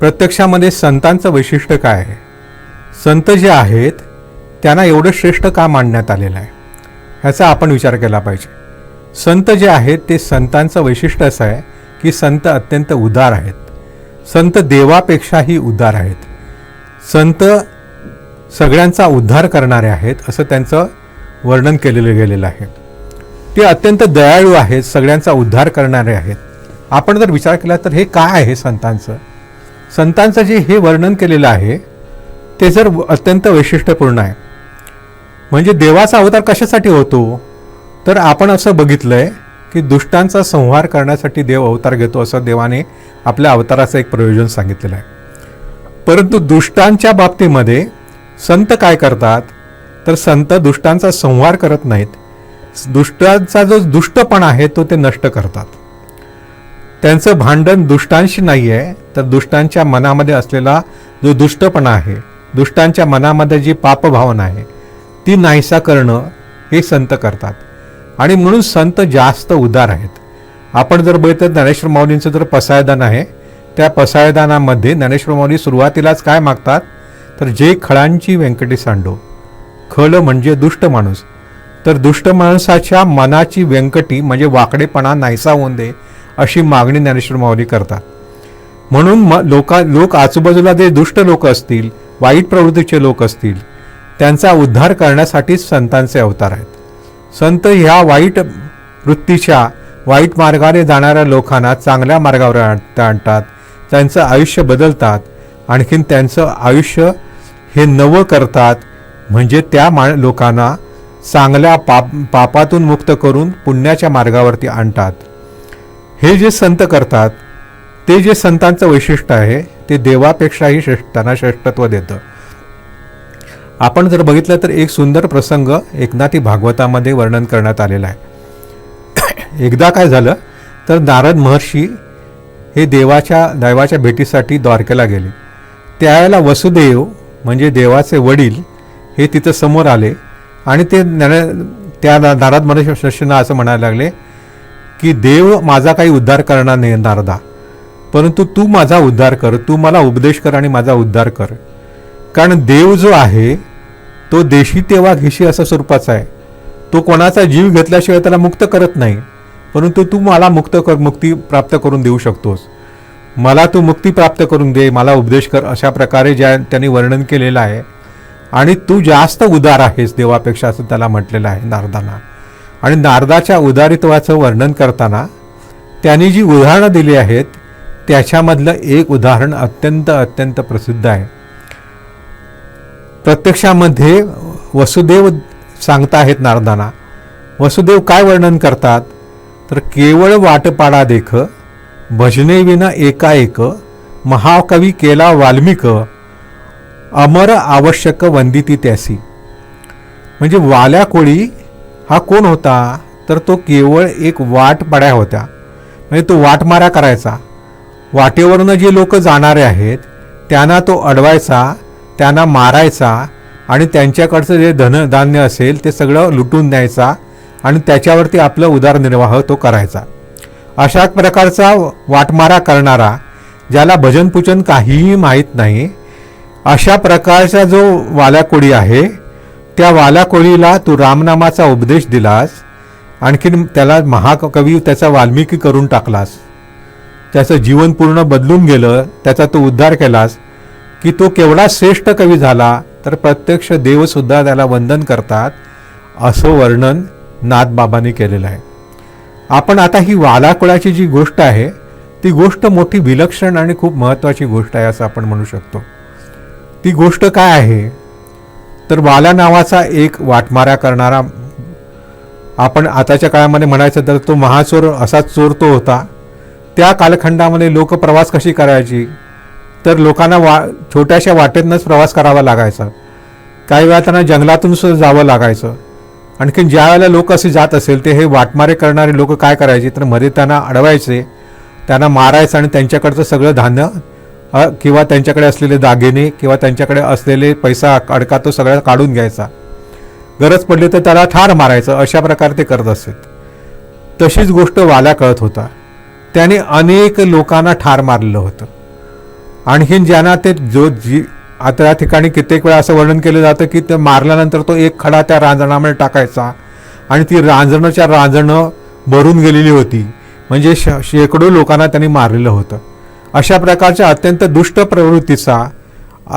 प्रत्यक्षामध्ये संतांचं वैशिष्ट्य काय आहे? संत जे आहेत त्यांना एवढं श्रेष्ठ का मांडण्यात आलेलं आहे? ह्याचा आपण विचार केला पाहिजे. संत जे आहेत ते संतांचं वैशिष्ट्य असं आहे की संत अत्यंत उदार आहेत. संत देवापेक्षाही उदार आहेत. संत सगळ्यांचा उद्धार करणारे आहेत असं त्यांचं वर्णन केलेलं गेलेलं आहे. ते अत्यंत दयाळू आहेत सगळ्यांचा उद्धार करणारे आहेत. आपण जर विचार केला तर हे काय आहे संतांचं? संतांचं जे हे वर्णन केलेलं आहे ते जर अत्यंत वैशिष्ट्यपूर्ण आहे. म्हणजे देवाचा अवतार कशासाठी होतो? तर आपण असं बघितलं आहे की दुष्टांचा संहार करण्यासाठी देव अवतार घेतो असं देवाने आपल्या अवताराचं एक प्रयोजन सांगितलेलं आहे. परंतु दुष्टांच्या बाबतीमध्ये संत काय करतात? तर संत दुष्टांचा संहार करत नाहीत. दुष्टांचा जो दुष्टपणा आहे तो ते नष्ट करतात. त्यांचं भांडण दुष्टांशी नाही आहे तर दुष्टांच्या मनामध्ये असलेला जो दुष्टपणा आहे दुष्टांच्या मनामध्ये जी पापभावना आहे ती नाहीसा करणं हे संत करतात. आणि म्हणून संत जास्त उदार आहेत. आपण जर बघितलं ज्ञानेश्वर माऊलींचं जर पसायदान आहे त्या पसायदानामध्ये ज्ञानेश्वर माऊली सुरुवातीलाच काय मागतात? तर जे खळांची व्यंकटी सांडो खळ म्हणजे दुष्ट माणूस. तर दुष्ट माणसाच्या मनाची व्यंकटी म्हणजे वाकडेपणा नाहीसा होऊन दे अशी मागणी ज्ञानेश्वर माऊली करतात. म्हणून म लोका लोक आजूबाजूला जे दुष्ट लोक असतील वाईट प्रवृत्तीचे लोक असतील त्यांचा उद्धार करण्यासाठीच संतांचे अवतार आहेत. संत ह्या वाईट वृत्तीच्या वाईट मार्गाने जाणाऱ्या लोकांना चांगल्या मार्गावर आण- आणतात त्यांचं आयुष्य बदलतात आणखीन त्यांचं आयुष्य हे नवं करतात म्हणजे त्या मा लोकांना चांगल्या पाप पापातून मुक्त करून पुण्याच्या मार्गावरती आणतात. हे जे संत करतात ते जे संतांचं वैशिष्ट्य आहे ते देवापेक्षाही श्रेष्ठ त्यांना श्रेष्ठत्व देतं. आपण जर बघितलं तर एक सुंदर प्रसंग एकनाथी भागवतामध्ये वर्णन करण्यात आलेला आहे. एकदा काय झालं तर नारद महर्षी हे देवाच्या दैवाच्या भेटीसाठी द्वारकेला गेले. त्यावेळेला वसुदेव म्हणजे देवाचे वडील हे तिथं समोर आले आणि ते ज्ञान- त्या ना- नारद महर्षींना असं म्हणायला लागले की देव माझा काही उद्धार करणार नाही नारदा. परंतु तू माझा उद्धार कर तू मला उपदेश कर आणि माझा उद्धार कर. कारण देव जो आहे तो देशी तेव्हा घेशी असा स्वरूपाचा आहे. तो कोणाचा जीव घेतल्याशिवाय त्याला मुक्त करत नाही. परंतु तू मला मुक्त कर मुक्ती प्राप्त करून देऊ शकतोस. मला तू मुक्ती प्राप्त करून दे मला उपदेश कर अशा प्रकारे ज्या त्यांनी वर्णन केलेलं आहे. आणि तू जास्त उदार आहेस देवापेक्षा असं त्याला म्हटलेलं आहे नारदांना. आणि नारदाच्या उदारित्वाचं वर्णन करताना त्यांनी जी उदाहरणं दिली आहेत त्याच्यामधलं एक उदाहरण अत्यंत अत्यंत प्रसिद्ध आहे. प्रत्यक्षामध्ये वसुदेव सांगता आहेत नारदांना वसुदेव काय वर्णन करतात? तर केवळ वाटपाडा देख भजनेविना एकाएक महाकवी केला वाल्मिक अमर आवश्यक वंदिती त्यासी. म्हणजे वाल्या कोळी हा कोण होता? तर तो केवळ एक वाटपाड्या होत्या. म्हणजे तो वाटमारा करायचा. वाटेवरनं जे लोक जाणारे आहेत त्यांना तो अडवायचा त्यांना मारायचा आणि त्यांच्याकडचं जे धनधान्य असेल ते सगळं लुटून द्यायचा आणि त्याच्यावरती आपलं उदारनिर्वाह तो करायचा. अशा प्रकारचा वाटमारा करणारा ज्याला भजनपूजन काहीही माहीत नाही अशा प्रकारचा जो वाल्याकोळी आहे त्या वालाकोळीला तू रामनामाचा उपदेश दिलास आणखीन त्याला महाकवी त्याचा वाल्मिकी करून टाकलास. त्याचं जीवन पूर्ण बदलून गेलं त्याचा तू उद्धार केलास. की तो केवढा श्रेष्ठ कवी झाला तर प्रत्यक्ष देवसुद्धा त्याला वंदन करतात असं वर्णन नाथबाबांनी केलेलं आहे. आपण आता ही वालाकुळाची जी गोष्ट आहे ती गोष्ट मोठी विलक्षण आणि खूप महत्त्वाची गोष्ट आहे असं आपण म्हणू शकतो. ती गोष्ट काय आहे? तर वाला नावाचा एक वाटमाऱ्या करणारा आपण आताच्या काळामध्ये म्हणायचं तर तो महाचोर असाच चोर तो होता. त्या कालखंडामध्ये लोक प्रवास कशी करायची? तर लोकांना वा छोट्याशा वाटेतनंच प्रवास करावा लागायचा. काही वेळा त्यांना जंगलातून सुद्धा जावं लागायचं. आणखीन ज्या वेळेला लोक असे जात असेल ते हे वाटमारे करणारे लोक काय करायचे? तर मध्ये त्यांना अडवायचे त्यांना मारायचं आणि त्यांच्याकडचं सगळं धान्य किंवा त्यांच्याकडे असलेले दागिने किंवा त्यांच्याकडे असलेले पैसा अडका तो सगळा काढून घ्यायचा. गरज पडली तर त्याला ठार मारायचं अशा प्रकारे ते करत असत. तशीच गोष्ट वाल्या कळत होता. त्याने अनेक लोकांना ठार मारलेलं होतं. आणखीन ज्यांना ते जो जी आता या ठिकाणी कित्येक वेळा असं वर्णन केलं जातं की ते मारल्यानंतर तो एक खडा त्या रांजणामध्ये टाकायचा आणि ती रांजणच्या रांजणं भरून गेलेली होती. म्हणजे श शेकडो लोकांना त्यांनी मारलेलं होतं. अशा प्रकारच्या अत्यंत दुष्ट प्रवृत्तीचा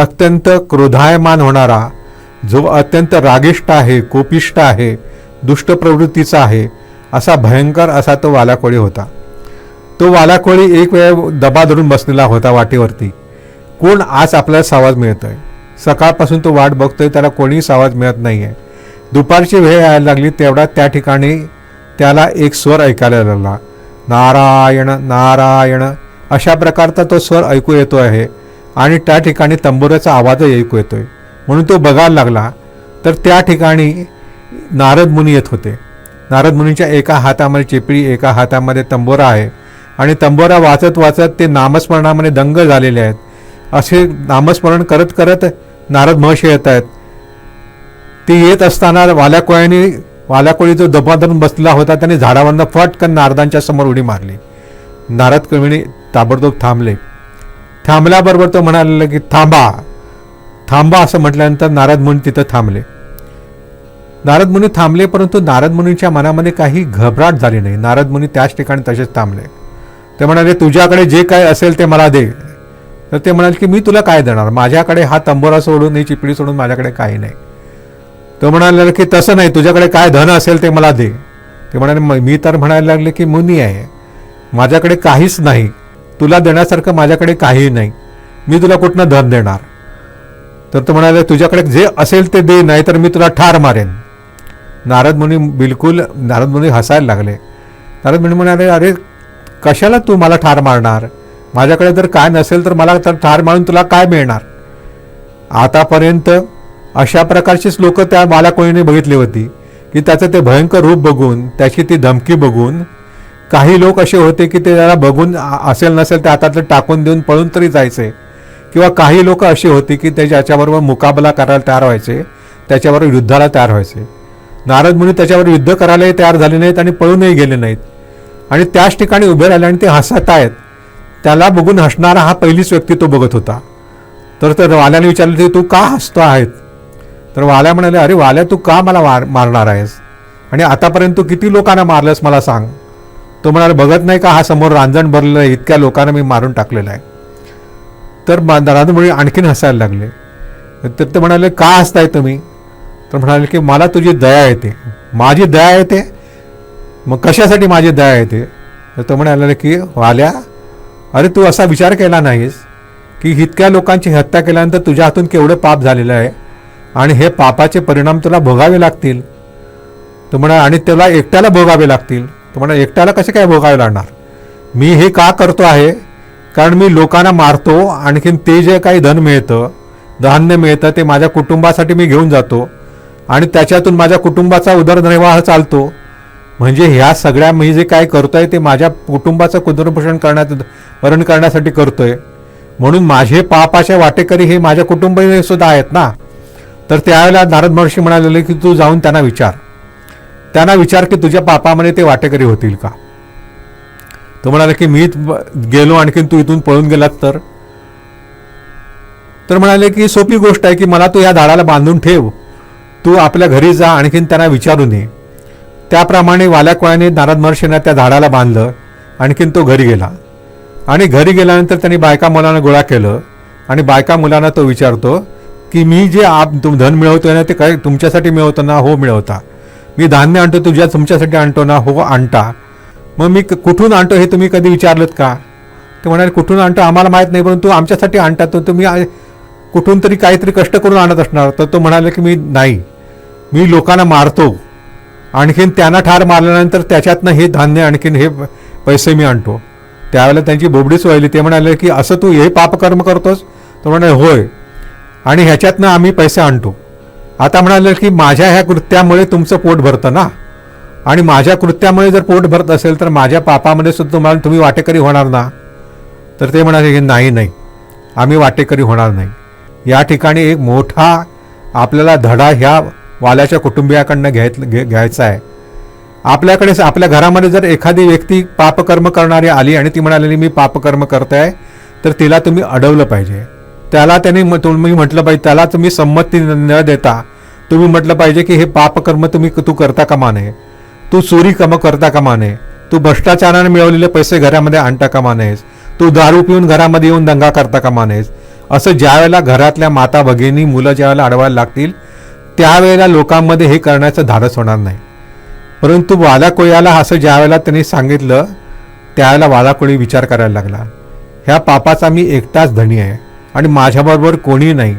अत्यंत क्रोधायमान होणारा जो अत्यंत रागिष्ट आहे कोपिष्ट आहे दुष्ट प्रवृत्तीचा आहे असा भयंकर असा तो वालाकोळी होता. तो वालाकोळी एक वेळ दबा धरून बसलेला होता वाटेवरती. कोण आज आपल्याला सावाज मिळतोय? सकाळपासून तो वाट बघतोय त्याला कोणीही सावाज मिळत नाही आहे दुपारची वेळ यायला लागली तेवढा त्या ठिकाणी त्याला एक स्वर ऐकायला लागला. नारायण नारायण अशा प्रकारचा तो स्वर ऐकू येतो आहे. आणि त्या ठिकाणी तंबोऱ्याचा आवाजही ऐकू येतोय. म्हणून तो बघायला लागला. तर त्या ठिकाणी नारद मुनी येत होते. नारद मुनीच्या एका हातामध्ये चिपळी एका हातामध्ये तंबोरा आहे. आणि तंबोरा वाचत वाचत ते नामस्मरणामध्ये दंग झालेले आहेत. असे नामस्मरण करत करत नारद महर्षी येत आहेत. ते येत असताना वाल्याकोळ्याने वाल्याकोळी जो दबा धरून होता त्याने झाडावरनं फटकन नारदांच्या समोर उडी मारली. नारद कवीने ताबडतोब थांबले. थांबल्याबरोबर तो म्हणाला की थांबा. थांबा असं म्हटल्यानंतर नारद मुनी तिथं थांबले. नारद मुनी थांबले परंतु नारद मुनीच्या मनामध्ये काही घबराट झाली नाही. नारद मुनी त्याच ठिकाणी तसेच थांबले. ते म्हणाले तुझ्याकडे जे काय असेल ते मला दे. तर ते म्हणाले की मी तुला काय देणार? माझ्याकडे हा तंबोरा सोडून ही चिपळी सोडून माझ्याकडे काही नाही. तो म्हणाला की तसं नाही. तुझ्याकडे काय धन असेल ते मला दे. ते म्हणाले मी तर म्हणायला लागले की मुनी आहे. माझ्याकडे काहीच नाही. तुला देण्यासारखं माझ्याकडे काहीही नाही. मी तुला कुठनं धन देणार? तर तो म्हणाले तुझ्याकडे जे असेल ते दे नाही तर मी तुला ठार मारेन. नारद मुनी बिलकुल नारद मुनी हसायला लागले. नारद मुनी म्हणाले अरे कशाला तू मला ठार मारणार? माझ्याकडे जर काय नसेल तर मला तर ठार मारून तुला काय मिळणार? आतापर्यंत अशा प्रकारचीच लोक त्या मला कोणीने बघितली होती की त्याचं ते भयंकर रूप बघून त्याची ती धमकी बघून काही लोक असे होते की ते त्याला बघून असेल नसेल ते हातातलं टाकून देऊन पळून तरी जायचे. किंवा काही लोक अशी होती की ते ज्याच्याबरोबर मुकाबला करायला तयार व्हायचे त्याच्याबरोबर युद्धाला तयार व्हायचे. नारद मुनी त्याच्यावर युद्ध करायलाही तयार झाले नाहीत आणि पळूनही गेले नाहीत. आणि त्याच ठिकाणी उभे राहिले आणि ते हसत आहेत. त्याला बघून हसणारा हा पहिलीच व्यक्ती तो बघत होता. तर तर वाल्याने विचारलं की तू का हसतो आहेत? तर वाल्या म्हणाले अरे वाल्या तू का मला मार मारणार आहेस? आणि आतापर्यंत तू किती लोकांना मारलंस मला सांग. तो म्हणाला बघत नाही का हा समोर रांजण भरलेलं आहे? इतक्या लोकांना मी मारून टाकलेलं आहे. तर राजमुळे आणखीन हसायला लागले. तर ते म्हणाले का हसताय तुम्ही? तर म्हणाले की मला तुझी दया येते. माझी दया येते? मग कशासाठी माझी दया येते? तर तो म्हणाला की वाल्या अरे तू असा विचार केला नाहीस की इतक्या लोकांची हत्या केल्यानंतर तुझ्या हातून केवढं पाप झालेलं आहे आणि हे पापाचे परिणाम तुला भोगावे लागतील? तो म्हणा आणि त्याला एकट्याला भोगावे लागतील. तो म्हणा एकट्याला कसे काय भोगावे लागणार? मी हे का करतो आहे? कारण मी लोकांना मारतो आणखीन ते जे काही धन मिळतं धान्य मिळतं ते माझ्या कुटुंबासाठी मी घेऊन जातो आणि त्याच्यातून माझ्या कुटुंबाचा उदरनिर्वाह चालतो. म्हणजे ह्या सगळ्या मी जे काय करतो आहे ते माझ्या कुटुंबाचं कुदरपोषण करण्यात वरण करण्यासाठी करतो आहे म्हणून माझे पापाच्या वाटेकरी हे माझ्या कुटुंब सुद्धा आहेत ना? तर त्यावेळेला नारद महर्षी म्हणालेले की तू जाऊन त्यांना विचार. त्यांना विचार की तुझ्या पापामध्ये ते वाटेकरी होतील का? तो म्हणाला की मी गेलो आणखीन तू इथून पळून गेलात तर? तर म्हणाले की सोपी गोष्ट आहे की मला तू या झाडाला बांधून ठेव. तू आपल्या घरी जा आणखीन त्यांना विचारून ये त्याप्रमाणे वाल्याकोळ्याने नारद महर्षींना त्या झाडाला बांधलं आणखीन तो घरी गेला. आणि घरी गेल्यानंतर त्यांनी बायका मुलांना गोळा केलं आणि बायका मुलांना तो विचारतो की मी जे आप तुम धन मिळवतोय ना ते काय तुमच्यासाठी मिळवतो ना? हो मिळवता. मी धान्य आणतो तुझ्या तुमच्यासाठी आणतो ना हो आणता. मग मी क- कुठून आणतो हे तुम्ही कधी विचारलं का? ते म्हणाले कुठून आणतो आम्हाला माहीत नाही परंतु आमच्यासाठी आणतात तर तुम्ही कुठून तरी काहीतरी कष्ट करून आणत असणार. तर तो म्हणाले की मी नाही. मी लोकांना मारतो. आणखीन त्यांना ठार मारल्यानंतर त्याच्यातनं हे धान्य आणखीन हे पैसे मी आणतो. त्यावेळेला त्यांची बोबडीच व्हायली ते म्हणाले की असं तू हे पापकर्म करतोस? तर म्हणाले होय. आणि ह्याच्यातनं आम्ही पैसे आणतो. आता म्हणाले की माझ्या ह्या कृत्यामुळे तुमचं पोट भरतं ना? आणि माझ्या कृत्यामुळे जर पोट भरत असेल तर माझ्या पापामध्ये सुद्धा तुम्हाला तुम्ही वाटेकरी होणार ना? तर ते म्हणाले की नाही नाही. आम्ही वाटेकरी होणार नाही. या ठिकाणी एक मोठा आपल्याला धडा ह्या वाल्याच्या कुटुंबियाकडनं घ्याय घे घ्यायचा आहे. आपल्याकडे आपल्या घरामध्ये जर एखादी व्यक्ती पापकर्म करणारी आली आणि ती म्हणालेली मी पापकर्म करताय तर तिला तुम्ही अडवलं पाहिजे. त्याला त्याने म- तुम्ही म्हटलं पाहिजे त्याला तुम्ही संमती न देता. तुम्ही म्हटलं पाहिजे की हे पापकर्म तुम्ही तू करता कामा नये. तू चोरी कम करता कामा नये. तू भ्रष्टाचाराने मिळवलेले पैसे घरामध्ये आणता कामा नयेस तू दारू पिऊन घरामध्ये येऊन दंगा करता कामा नयेस असं ज्या वेळेला घरातल्या माता भगिनी मुलं ज्यावेळेला अडवायला लागतील त्यावेळेला लोकांमध्ये हे करण्याचं धाडस होणार नाही. परंतु वादाकोळ्याला असं ज्या वेळेला त्यांनी सांगितलं त्यावेळेला वादाकोळी विचार करायला लागला. ह्या पापाचा मी एकटाच धनी आहे. आणि माझ्याबरोबर कोणी नाही.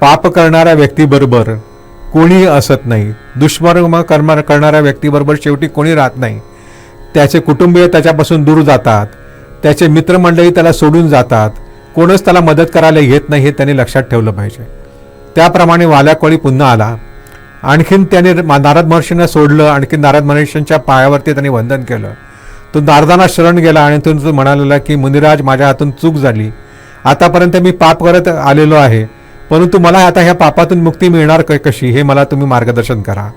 पाप करणाऱ्या व्यक्तीबरोबर कोणीही असत नाही. दुष्मर्म कर्म करणाऱ्या व्यक्तीबरोबर शेवटी कोणी राहत नाही. त्याचे कुटुंबीय त्याच्यापासून दूर जातात. त्याचे मित्रमंडळी त्याला सोडून जातात. कोणच त्याला मदत करायला येत नाही हे त्यांनी लक्षात ठेवलं पाहिजे. त्याप्रमाणे वाल्याकोळी पुन्हा आला. आणखीन त्याने नारद महर्षींना सोडलं. आणखीन नारद महर्षींच्या पायावरती त्यांनी वंदन केलं. तो नारदांना शरण गेला आणि तो तो म्हणालेला की मुनिराज माझ्या हातून चूक झाली. आतापर्यंत मी पाप करत आलेलो आहे परंतु मला आता ह्या पापातून मुक्ती मिळणार कशी हे मला तुम्ही मार्गदर्शन करा.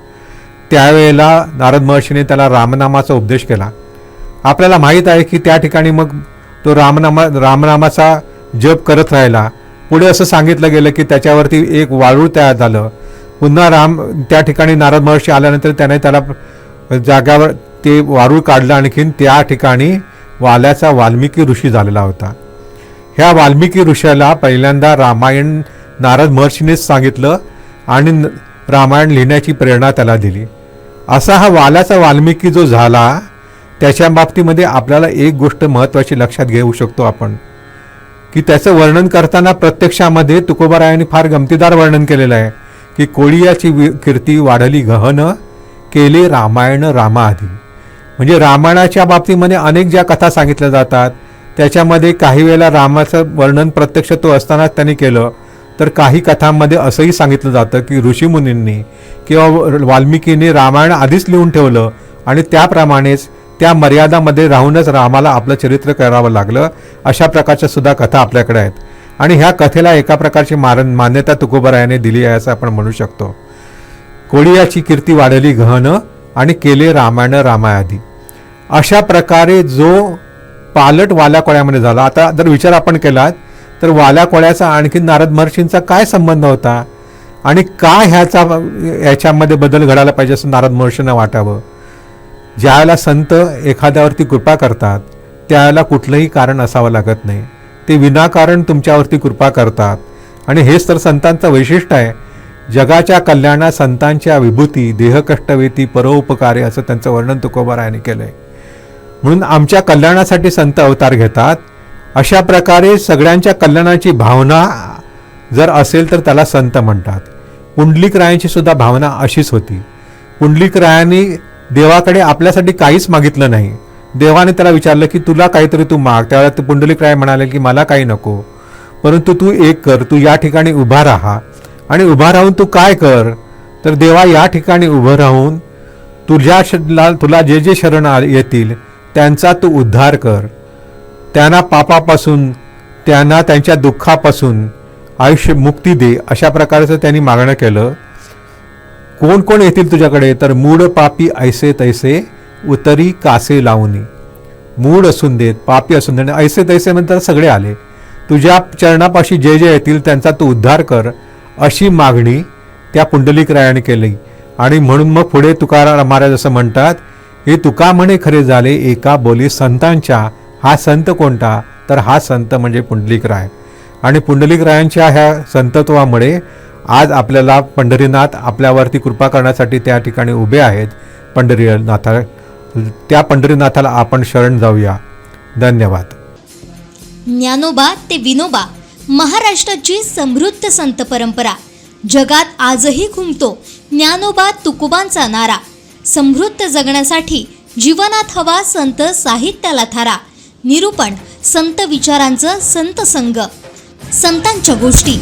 त्यावेळेला नारद महर्षीने त्याला रामनामाचा उपदेश केला. आपल्याला माहीत आहे की त्या ठिकाणी मग तो रामनामा रामनामाचा जप करत राहिला. पुढे असं सांगितलं गेलं की त्याच्यावरती एक वाळू तयार झालं. पुन्हा राम त्या ठिकाणी नारद महर्षी आल्यानंतर त्याने त्याला जाग्यावर ते वारूळ काढलं. आणखीन त्या ठिकाणी वाल्याचा वाल्मिकी ऋषी झालेला होता. ह्या वाल्मिकी ऋषाला पहिल्यांदा रामायण नारद महर्षीनेच सांगितलं आणि रामायण लिहिण्याची प्रेरणा त्याला दिली. असा हा वालाचा वाल्मिकी जो झाला त्याच्या बाबतीमध्ये आपल्याला एक गोष्ट महत्त्वाची लक्षात घेऊ शकतो आपण की त्याचं वर्णन करताना प्रत्यक्षामध्ये तुकोबारायांनी फार गमतीदार वर्णन केलेलं आहे की कोळियाची वि- कीर्ती वाढली गहन केले रामायण रामाआधी. म्हणजे रामायणाच्या बाबतीमध्ये अनेक ज्या कथा सांगितल्या जातात त्याच्यामध्ये काही वेळेला रामाचं वर्णन प्रत्यक्ष तो असतानाच त्यांनी केलं. तर काही कथांमध्ये असंही सांगितलं जातं की ऋषीमुनींनी किंवा वाल्मिकीने रामायण आधीच लिहून ठेवलं आणि त्याप्रमाणेच त्या मर्यादामध्ये राहूनच रामाला आपलं चरित्र करावं लागलं अशा प्रकारच्या सुद्धा कथा आपल्याकडे आहेत. आणि ह्या कथेला एका प्रकारची मारण मान्यता तुकोबरायाने दिली आहे असं आपण म्हणू शकतो. कोळियाची कीर्ती वाढली गहन आणि केले रामायण रामायाधी अशा प्रकारे जो पालट वाल्या कोळ्यामध्ये झाला. आता जर विचार आपण केलात तर वाल्या कोळ्याचा आणखी नारद महर्षींचा काय संबंध होता? आणि का ह्याचा ह्याच्यामध्ये बदल घडायला पाहिजे असं नारद महर्षींना वाटावं? ज्यावेळेला संत एखाद्यावरती कृपा करतात त्यावेळेला कुठलंही कारण असावं लागत नाही. ते विनाकारण तुमच्यावरती कृपा करतात. आणि हेच तर संतांचं वैशिष्ट्य आहे. जगाच्या कल्याणात संतांच्या विभूती देहकष्टवेती परोपकारे असं त्यांचं वर्णन तुकोबारायांनी केलं आहे म्हणून आमच्या कल्याणासाठी संत अवतार घेतात. अशा प्रकारे सगळ्यांच्या कल्याणाची भावना जर असेल तर त्याला संत म्हणतात. पुंडलिक रायांची सुद्धा भावना अशीच होती. पुंडलिक रायांनी देवाकडे आपल्यासाठी काहीच मागितलं नाही. देवाने त्याला विचारलं की तुला काहीतरी तू माग. त्यावेळेला तू पुंडलिक राय म्हणाले की मला काही नको. परंतु तू एक कर. तू या ठिकाणी उभा राहा. आणि उभा राहून तू काय कर? तर देवा या ठिकाणी उभं राहून तुझ्या श- तुला जे जे शरण आ- येतील त्यांचा तू उद्धार कर. त्यांना पापापासून त्यांना त्यांच्या दुःखापासून आयुष्य मुक्ती दे अशा प्रकारचं त्यांनी मागणं केलं. कोण कोण येतील तुझ्याकडे? तर मूड पापी ऐसे तैसे उतरी कासे लावणी मूड असून देत पापी असून देत. ऐसे तैसे म्हणतात सगळे आले. तुझ्या चरणापाशी जे जे येतील त्यांचा तू उद्धार कर अशी मागणी त्या पुंडलिक रायाने केली. आणि म्हणून मग पुढे तुकाराम महाराज असं म्हणतात हे तुका म्हणे खरे झाले एका बोली संतांच्या. हा संत कोणता? तर हा संत म्हणजे पुंडलिक राय आणि पुंडलिक रायांच्या ह्या संतत्वामुळे आज आपल्याला पंढरीनाथ आपल्यावरती कृपा करण्यासाठी त्या ठिकाणी उभे आहेत. पंढरीनाथा त्या पंढरीनाथाला आपण शरण जाऊया. धन्यवाद. ज्ञानोबा ते विनोबा महाराष्ट्राची समृद्ध संत परंपरा. जगात आजही घुमतो ज्ञानोबा तुकोबांचा नारा. समृद्ध जगण्यासाठी जीवनात हवा संत साहित्याला थारा. निरूपण संत विचारांचं संत संग संतांच्या गोष्टी.